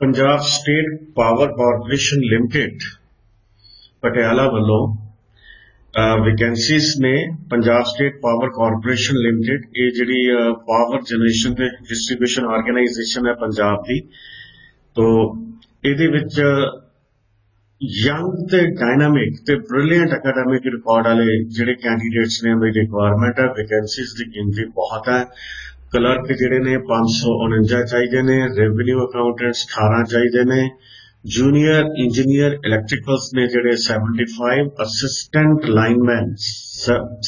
Punjab State Power Corporation Limited Patiala ਵੱਲੋਂ vacancies ਨੇ Punjab State Power Corporation Limited ਇਹ ਜਿਹੜੀ ਪਾਵਰ ਜਨਰੇਸ਼ਨ ਤੇ ਡਿਸਟ੍ਰੀਬਿਊਸ਼ਨ ਆਰਗੇਨਾਈਜੇਸ਼ਨ ਹੈ ਪੰਜਾਬ ਦੀ, ਤੋ ਇਹਦੇ ਵਿੱਚ ਯੰਗ ਤੇ ਡਾਇਨਾਮਿਕ ਤੇ ਬ੍ਰਿਲੀਅੰਟ ਅਕੈਡਮਿਕ ਰਿਕਾਰਡ ਵਾਲੇ ਜਿਹੜੇ ਕੈਂਡੀਡੇਟਸ ਨੇ ਵੀ ਰਿਕੁਆਇਰਮੈਂਟ ਹੈ ਵੈਕੈਂਸੀਜ਼ ਦੀ ਗਿਣਤੀ ਬਹੁਤ ਹੈ। ਕਲਰਕ ਜਿਹੜੇ ਨੇ 549 ਚਾਹੀਦੇ ਨੇ ਰੈਵਨਿਊ ਅਕਾਊਂਟੈਂਟਸ 18 ਚਾਹੀਦੇ ਨੇ ਜੂਨੀਅਰ ਇੰਜੀਨੀਅਰ ਇਲੈਕਟ੍ਰੀਕਲਸ ਨੇ ਜਿਹੜੇ 75 ਅਸਿਸਟੈਂਟ ਲਾਈਨਮੈਨ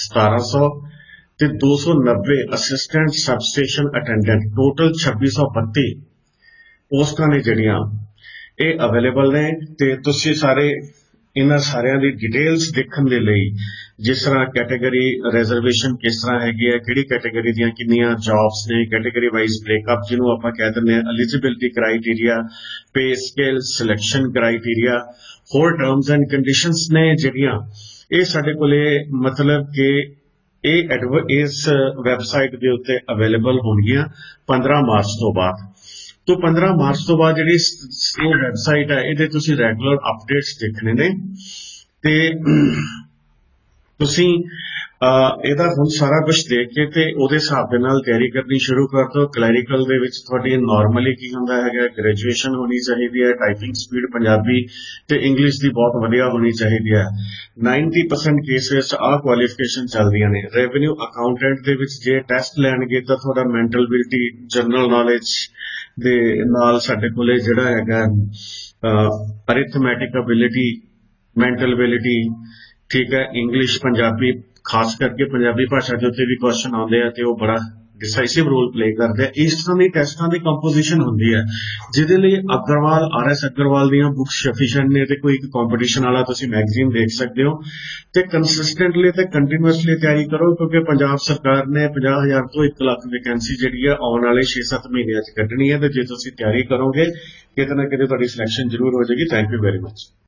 1700 ਤੇ 290 ਅਸਿਸਟੈਂਟ ਸਬਸਟੇਸ਼ਨ ਅਟੈਂਡੈਂਟ ਟੋਟਲ 2632 ਪੋਸਟਾਂ ਨੇ ਜਿਹੜੀਆਂ, ਇਹ ਅਵੇਲੇਬਲ ਨੇ ਤੇ ਤੁਸੀਂ ਸਾਰੇ ਇਹਨਾਂ ਸਾਰਿਆਂ ਦੀ ਡਿਟੇਲਸ ਦੇਖਣ ਦੇ ਲਈ ਜਿਸ ਤਰ੍ਹਾਂ ਕੈਟਾਗਰੀ ਰਿਜ਼ਰਵੇਸ਼ਨ ਕਿਸ ਤਰ੍ਹਾਂ ਹੈਗੀ ਹੈ, ਕਿਹੜੀ ਕੈਟਾਗਰੀ ਦੀਆਂ ਕਿੰਨੀਆਂ ਜੌਬਸ ਨੇ ਕੈਟਾਗਰੀ ਵਾਈਜ਼ ਬ੍ਰੇਕਅਪ ਜਿਹਨੂੰ ਆਪਾਂ ਕਹਿ ਦਿੰਦੇ ਹਾਂ eligibility criteria pay scale selection criteria ਹੋਰ ਟਰਮਸ ਐਂਡ ਕੰਡੀਸ਼ਨਸ ਨੇ ਜਿਹੜੀਆਂ, ਇਹ ਸਾਡੇ ਕੋਲੇ ਮਤਲਬ ਕਿ ਇਹ ਇਸ ਵੈਬਸਾਈਟ ਦੇ ਉੱਤੇ ਅਵੇਲੇਬਲ ਹੋਣਗੀਆਂ 15 ਮਾਰਚ ਤੋਂ ਬਾਅਦ। ਤੋਂ 15 ਮਾਰਚ ਤੋਂ ਬਾਅਦ ਜਿਹੜੀ ਇਹ ਵੈਬਸਾਈਟ ਹੈ, ਇਹਦੇ ਤੁਸੀਂ ਰੈਗੂਲਰ ਅਪਡੇਟਸ ਦੇਖਣੇ ਨੇ। ਤੇ ਤੁਸੀਂ ਇਹਦਾ ਹੁਣ ਸਾਰਾ ਕੁਝ ਦੇਖ ਕੇ ਤੇ ਉਹਦੇ ਹਿਸਾਬ ਦੇ ਨਾਲ ਤਿਆਰੀ ਕਰਨੀ ਸ਼ੁਰੂ ਕਰ ਦਿਓ। ਕਲੈਰੀਕਲ ਦੇ ਵਿੱਚ ਤੁਹਾਡੀ ਨਾਰਮਲੀ ਕੀ ਹੁੰਦਾ ਹੈਗਾ ਗ੍ਰੈਜੂਏਸ਼ਨ ਹੋਣੀ ਚਾਹੀਦੀ ਹੈ ਟਾਈਪਿੰਗ ਸਪੀਡ ਪੰਜਾਬੀ ਤੇ ਇੰਗਲਿਸ਼ ਦੀ ਬਹੁਤ ਵਧੀਆ ਹੋਣੀ ਚਾਹੀਦੀ ਹੈ। 90% ਕੇਸਿਸ ਆ ਕੁਆਲੀਫਿਕੇਸ਼ਨ ਚੱਲਦੀਆਂ ਨੇ। ਰੈਵਨਿਊ ਅਕਾਊਂਟੈਂਟ ਦੇ ਵਿੱਚ ਜੇ ਟੈਸਟ ਲੈਣਗੇ ਤਾਂ ਤੁਹਾਡਾ ਮੈਂਟਲ ਬਿਲਟੀ ਜਨਰਲ ਨੌਲੇਜ ਦੇ ਨਾਲ ਸਾਡੇ ਕੋਲੇ ਜਿਹੜਾ ਹੈਗਾ ਅਰਿਥਮੈਟਿਕ ਅਬਿਲਿਟੀ ਮੈਂਟਲ ਅਬਿਲਿਟੀ ਠੀਕ ਹੈ ਇੰਗਲਿਸ਼ ਪੰਜਾਬੀ, ਖਾਸ ਕਰਕੇ ਪੰਜਾਬੀ ਭਾਸ਼ਾ ਦੇ ਉੱਤੇ ਵੀ ਕੁਐਸਚਨ ਆਉਂਦੇ ਆ ਤੇ ਉਹ ਬੜਾ ਡਿਸਾਈਸਿਵ ਰੋਲ ਪਲੇ ਕਰਦੇ ਆ। ਇਸ ਤਰ੍ਹਾਂ ਦੀ ਟੈਸਟਾਂ ਦੀ ਕੰਪੋਜੀਸ਼ਨ ਹੁੰਦੀ ਹੈ, ਜਿਹਦੇ ਲਈ ਅਗਰਵਾਲ, ਆਰ ਅਗਰਵਾਲ ਦੀਆਂ ਬੁੱਕਸ ਸਫੀਸ਼ੀਐਂਟ ਨੇ ਤੇ ਕੋਈ ਇੱਕ ਕੰਪੀਟੀਸ਼ਨ ਵਾਲਾ ਤੁਸੀਂ ਮੈਗਜ਼ੀਨ ਦੇਖ ਸਕਦੇ ਹੋ। ਤੇ ਕੰਸਿਸਟੈਂਟਲੀ ਤੇ ਕੰਟੀਨਿਊਸਲੀ ਤਿਆਰੀ ਕਰੋ, ਕਿਉਂਕਿ ਪੰਜਾਬ ਸਰਕਾਰ ਨੇ 50000 ਤੋਂ 1 ਲੱਖ ਵੈਕੈਂਸੀ ਜਿਹੜੀ ਹੈ ਆਉਣ ਵਾਲੇ 6-7 ਮਹੀਨਿਆਂ 'ਚ ਕੱਢਣੀ ਹੈ ਤੇ ਜੇ ਤੁਸੀਂ ਤਿਆਰੀ ਕਰੋਗੇ, ਕਿਤੇ ਨਾ ਕਿਤੇ ਤੁਹਾਡੀ ਸਿਲੈਕਸ਼ਨ ਜ਼ਰੂਰ ਹੋ ਜਾਏਗੀ। Thank you very much